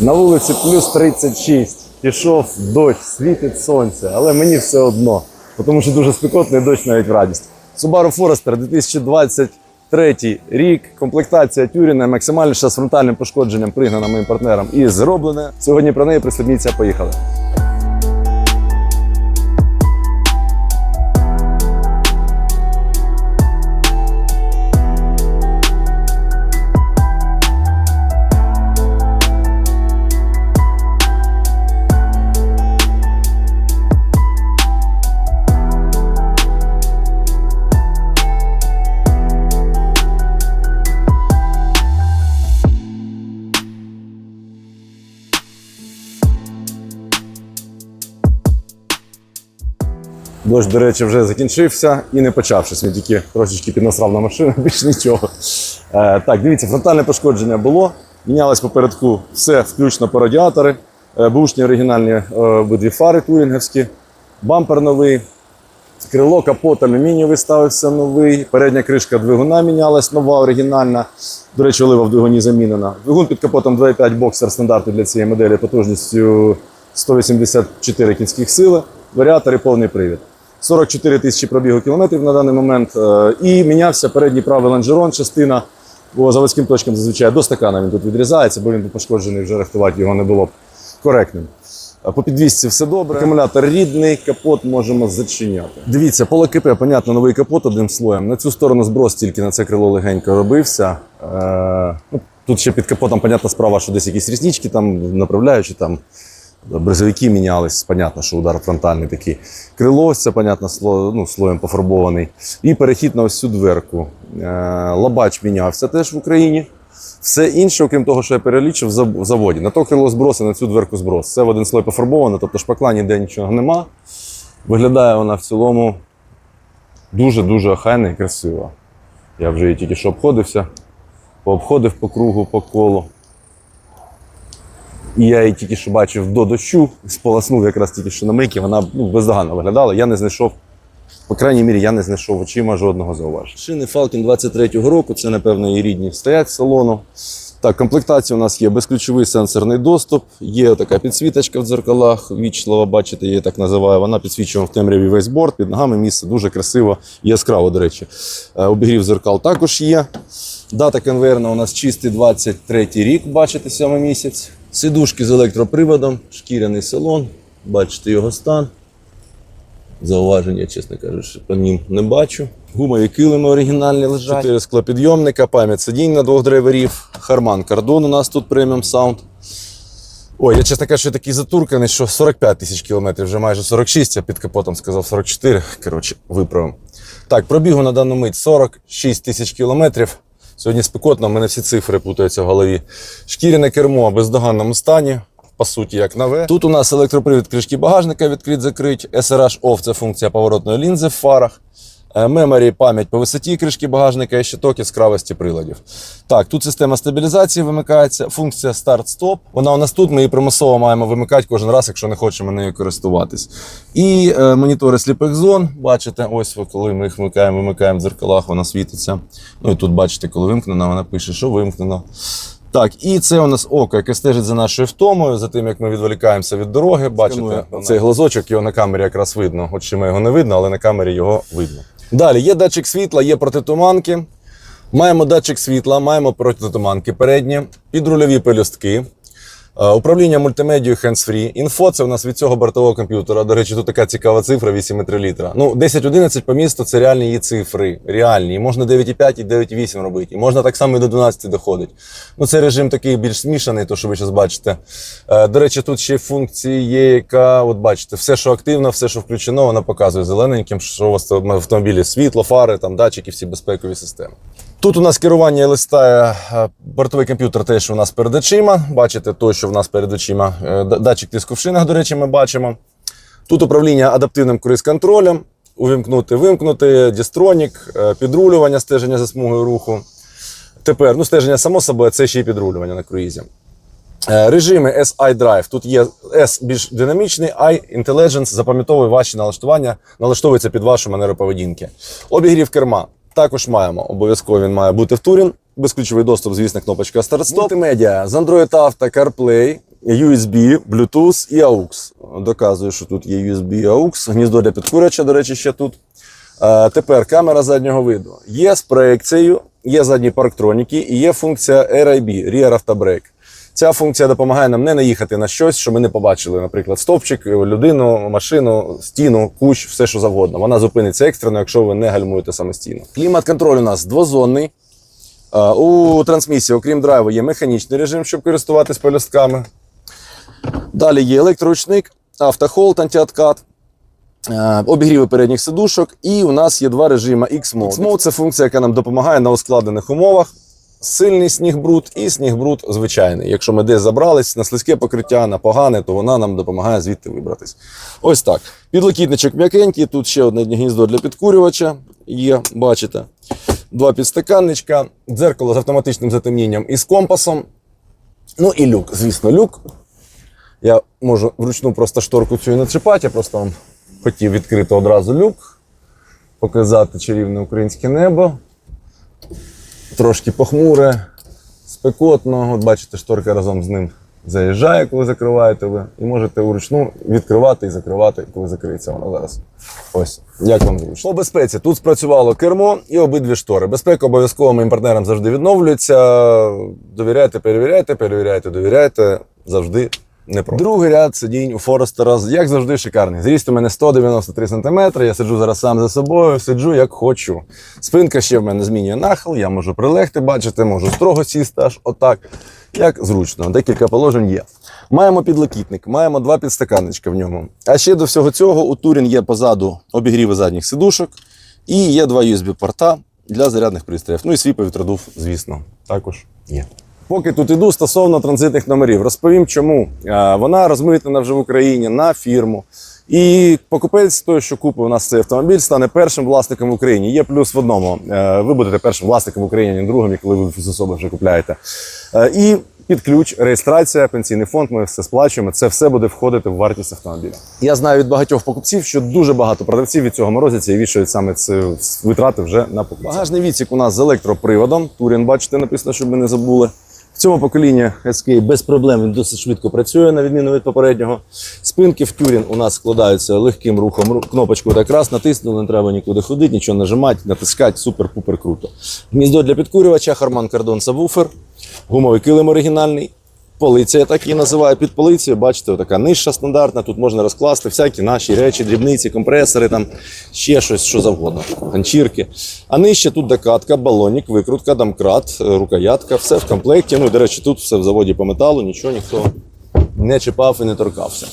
На вулиці плюс 36. Пішов дощ, світить сонце, але мені все одно, тому що дуже спекотний дощ навіть в радість. Subaru Forester 2023 рік, комплектація Тюріна, максимальніша з фронтальним пошкодженням пригнана моїм партнером і зроблене. Сьогодні про неї присадніться, поїхали. Дощ, до речі, вже закінчився і не почавшись. Він тільки трошечки піднасрав на машину, більш нічого. Е, так, дивіться, фронтальне пошкодження було. Мінялось попередку все, включно по радіатори, е, бушні оригінальні е, фари турінгівські, бампер новий, крило, капот алюмінієвий ставився новий, передня кришка двигуна мінялась, нова оригінальна. До речі, олива в двигуні замінена. Двигун під капотом 2,5 боксер стандарту для цієї моделі потужністю 184 кінських сили, варіатор і повний привід. 44 тисячі пробігу кілометрів на даний момент. Е, І мінявся передній правий лонжерон, частина по заводським точкам зазвичай до стакана він тут відрізається, бо він пошкоджений, вже рихтувати його не було б коректним. Е, По підвісці все добре. Акумулятор рідний, капот можемо зачиняти. Дивіться, поло КП, понятно, новий капот одним слоєм. На цю сторону зброс тільки на це крило легенько робився. Е, ну, тут ще під капотом, понятна справа, що десь якісь різнички там направляючі там. Бризовики мінялись, понятно, що удар фронтальний такий. Крило, це, понятно, сло, ну, слоєм пофарбований. І перехід на ось цю дверку. Е, лабач мінявся теж в Україні. Все інше, окрім того, що я перелічив, в заводі. На то крило зброс і на цю дверку зброс. Це в один слой пофарбовано, тобто шпакла ніде нічого нема. Виглядає вона в цілому дуже-дуже охайно і красиво. Я вже її тільки що обходився, пообходив по кругу, по колу. І я її тільки що бачив до дощу, сполоснув якраз тільки що на мийки, вона ну, бездоганно виглядала. Я не знайшов, по крайній мірі, я не знайшов очима жодного зауваження. Шини Falcon 23-го року, це, напевно, і рідні стоять салону. Так, комплектація у нас є безключовий сенсорний доступ, є така підсвіточка в дзеркалах, вічлова, бачите, я її так називаю. Вона підсвічує в темряві весь борт, під ногами місце дуже красиво яскраво, до речі. Е, Обігрів зеркал також є. Дата конвейерна у нас чистий 23 рік, бачите, сьомий місяць. Сидушки з електроприводом, шкіряний салон, бачите його стан. Зауваження, чесно кажучи, по ним не бачу. Гумові килими оригінальні лежать. Чотири склопідйомника, пам'ять сидінь на двох драйверів. Харман Кардон у нас тут преміум саунд. Ой, я чесно кажучи, такий затурканий, що 45 тисяч кілометрів, вже майже 46, я під капотом сказав 44. Коротше, виправимо. Так, пробігу на дану мить 46 тисяч кілометрів. Сьогодні спекотно, в мене всі цифри путаються в голові. Шкіряне кермо в бездоганному стані, по суті, як нове. Тут у нас електропривід кришки багажника відкрит-закрить, SRH OFF – це функція поворотної лінзи в фарах. Е, Меморі пам'ять по висоті кришки багажника і щиток яскравості приладів. Так, тут система стабілізації вимикається, функція старт-стоп. Вона у нас тут, ми її примусово маємо вимикати кожен раз, якщо не хочемо нею користуватись. І е, монітори сліпих зон. Бачите, ось коли ми їх вмикаємо, вимикаємо в дзеркалах, вона світиться. Ну і тут бачите, коли вимкнена, вона пише, що вимкнено. Так, і це у нас око, яке стежить за нашою втомою, за тим, як ми відволікаємося від дороги. Бачите, цей глазочок, його на камері якраз видно. От чим його не видно, але на камері його видно. Далі є датчик світла, є протитуманки. Маємо датчик світла, маємо протитуманки передні, підрульові пелюстки. Е, Управління мультимедією hands-free. Інфо це у нас від цього бортового комп'ютера. До речі, тут така цікава цифра 8,3 літра. Ну, 10-11 по місту це реальні її цифри. Реальні. І можна 9,5 і 9,8 робити. І можна так само і до 12 доходить. Ну, це режим такий більш змішаний, то що ви зараз бачите. Е, До речі, тут ще функція є, яка, от бачите, все, що активно, все, що включено, вона показує зелененьким, що у вас в автомобілі світло, фари, там датчики, всі безпекові системи. Тут у нас керування листає е, бортовий комп'ютер, те, що у нас перед очима. Бачите, то, що в нас перед очима. Е, Датчик тиску в шинах, до речі, ми бачимо. Тут управління адаптивним круїз-контролем. Увімкнути, вимкнути, дістронік, е, підрулювання, стеження за смугою руху. Тепер, ну, стеження само собою, це ще й підрулювання на круїзі. Е, Режими SI Drive. Тут є S більш динамічний, I Intelligence запам'ятовує ваші налаштування, налаштовується під вашу манеру поведінки. Обігрів керма також маємо. Обов'язково він має бути в турін. безключовий доступ, звісно, кнопочка старт-стоп. Мультимедіа з Android Auto, CarPlay, USB, Bluetooth і AUX. Доказую, що тут є USB і AUX. Гніздо для підкурювача, до речі, ще тут. Е, тепер камера заднього виду. Є з проекцією, є задні парктроніки і є функція RIB, Rear Auto Brake. Ця функція допомагає нам не наїхати на щось, що ми не побачили, наприклад, стовпчик, людину, машину, стіну, кущ, все що завгодно. Вона зупиниться екстрено, якщо ви не гальмуєте самостійно. Клімат-контроль у нас двозонний. Е, У трансмісії, окрім драйву, є механічний режим, щоб користуватись пелюстками. Далі є електроручник, автохолд, антиоткат, е, обігріви передніх сидушок, і у нас є два режими X-Mode. X-Mode – це функція, яка нам допомагає на ускладнених умовах. Сильний сніг-бруд і сніг-бруд звичайний. Якщо ми десь забрались на слизьке покриття, на погане, то вона нам допомагає звідти вибратись. Ось так. Підлокітничок м'якенький, тут ще одне гніздо для підкурювача є, бачите. Два підстаканничка, дзеркало з автоматичним затемнінням і з компасом. Ну і люк, звісно, люк. Я можу вручну просто шторку цю і не чіпати, я просто вам хотів відкрити одразу люк, показати чарівне українське небо. Трошки похмуре, спекотно. От бачите, шторка разом з ним заїжджає, коли закриваєте ви. І можете вручну відкривати і закривати, коли закриється вона зараз. Ось, як вам зручно. По безпеці тут спрацювало кермо і обидві штори. Безпека обов'язково моїм партнерам завжди відновлюється. Довіряйте, перевіряйте, перевіряйте, довіряйте. Завжди не про. Другий ряд сидінь у Форестера, як завжди, шикарний. Зріст у мене 193 см, я сиджу зараз сам за собою, сиджу як хочу. Спинка ще в мене змінює нахил, я можу прилегти, бачите, можу строго сісти аж отак. Як зручно, декілька положень є. Маємо підлокітник, маємо два підстаканничка в ньому. А ще до всього цього у Турін є позаду обігріви задніх сидушок і є два USB-порта для зарядних пристроїв. Ну і свій повітродув, звісно, також є. Поки тут іду стосовно транзитних номерів, розповім, чому Е, вона розмитнена вже в Україні на фірму. І покупець той, що купив у нас цей автомобіль, стане першим власником в Україні. Є плюс в одному. Е, Ви будете першим власником в Україні, не другим, коли ви з особи вже купляєте. Е, І під ключ, реєстрація, пенсійний фонд, ми все сплачуємо. Це все буде входити в вартість автомобіля. Я знаю від багатьох покупців, що дуже багато продавців від цього морозяться і вішають саме ці витрати вже на покупця. Багажний відсік у нас з електроприводом. Турін, бачите, написано, щоб ми не забули. В цьому поколінні SK без проблем він досить швидко працює, на відміну від попереднього. Спинки в тюрін у нас складаються легким рухом. Кнопочку так раз натиснули, не треба нікуди ходити, нічого нажимати, натискати, супер-пупер круто. Гніздо для підкурювача, харман кардон сабвуфер, гумовий килим оригінальний. Полиця, так її називаю під полицею. Бачите, така нижча стандартна. Тут можна розкласти всякі наші речі, дрібниці, компресори, там ще щось, що завгодно, ганчірки. А нижче тут докатка, балонік, викрутка, домкрат, е, рукоятка, все в комплекті. Ну до речі, тут все в заводі по металу, нічого ніхто не чіпав і не торкався.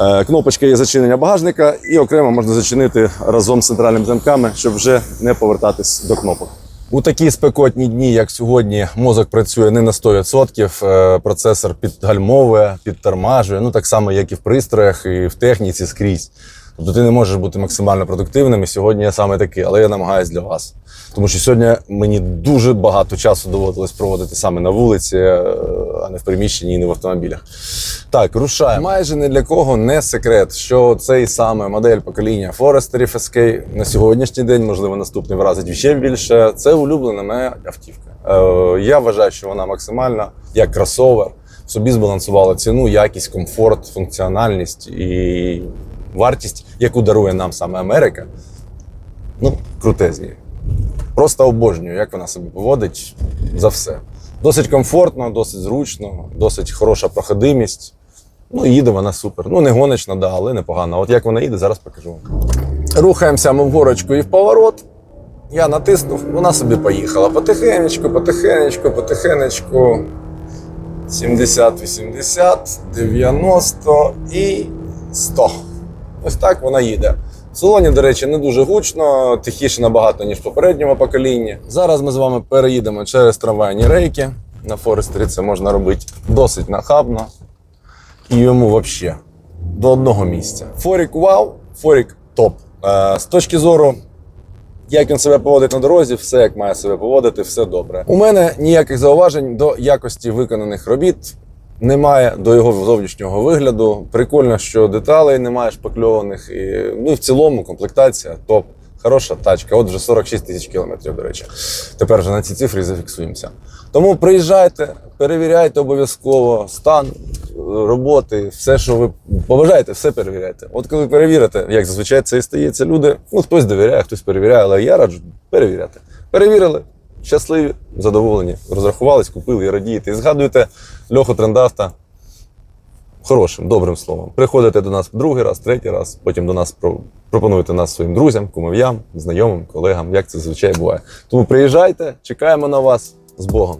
Е, Кнопочка є зачинення багажника, і окремо можна зачинити разом з центральними замками, щоб вже не повертатись до кнопок. У такі спекотні дні, як сьогодні, мозок працює не на 100%, е, процесор підгальмовує, підтормажує, ну так само, як і в пристроях, і в техніці скрізь. Тобто ти не можеш бути максимально продуктивним, і сьогодні я саме такий, але я намагаюсь для вас. Тому що сьогодні мені дуже багато часу доводилось проводити саме на вулиці, е, а не в приміщенні і не в автомобілях. Так, рушаємо. Майже не для кого не секрет, що цей саме модель покоління Forester FSK на сьогоднішній день, можливо, наступний вразить ще більше. Це улюблена моя автівка. Е, я вважаю, що вона максимальна як кросовер. Собі збалансувала ціну, якість, комфорт, функціональність і вартість, яку дарує нам саме Америка. Ну, крутезні. Просто обожнюю, як вона себе поводить за все. Досить комфортно, досить зручно, досить хороша проходимість. Ну, їде вона супер. Ну, не гоночна, да, але непогано. От як вона їде, зараз покажу. вам. Рухаємося ми в горочку і в поворот. Я натиснув, вона собі поїхала. Потихенечку, потихенечку, потихенечку. 70, 80, 90 і 100. Ось так вона їде. В салоні, до речі, не дуже гучно, тихіше набагато, ніж в попередньому поколінні. Зараз ми з вами переїдемо через трамвайні рейки. На Форестрі це можна робити досить нахабно. І йому взагалі до одного місця. Форік вау, Форік топ. Е, з точки зору як він себе поводить на дорозі, все як має себе поводити, все добре. У мене ніяких зауважень до якості виконаних робіт. Немає до його зовнішнього вигляду. Прикольно, що деталей немає шпакльованих. І, ну в цілому комплектація топ. Хороша тачка, от вже 46 тисяч кілометрів, до речі. Тепер вже на ці цифри зафіксуємося. Тому приїжджайте, перевіряйте обов'язково стан роботи, все, що ви побажаєте, все перевіряйте. От коли перевірите, як зазвичай це і стається, люди, ну хтось довіряє, хтось перевіряє, але я раджу перевіряти. Перевірили, щасливі, задоволені, розрахувались, купили і радієте. І згадуйте Льоху Трендафта хорошим, добрим словом. Приходите до нас другий раз, третій раз, потім до нас про- пропонуєте нас своїм друзям, кумов'ям, знайомим, колегам, як це звичайно буває. Тому приїжджайте, чекаємо на вас з Богом.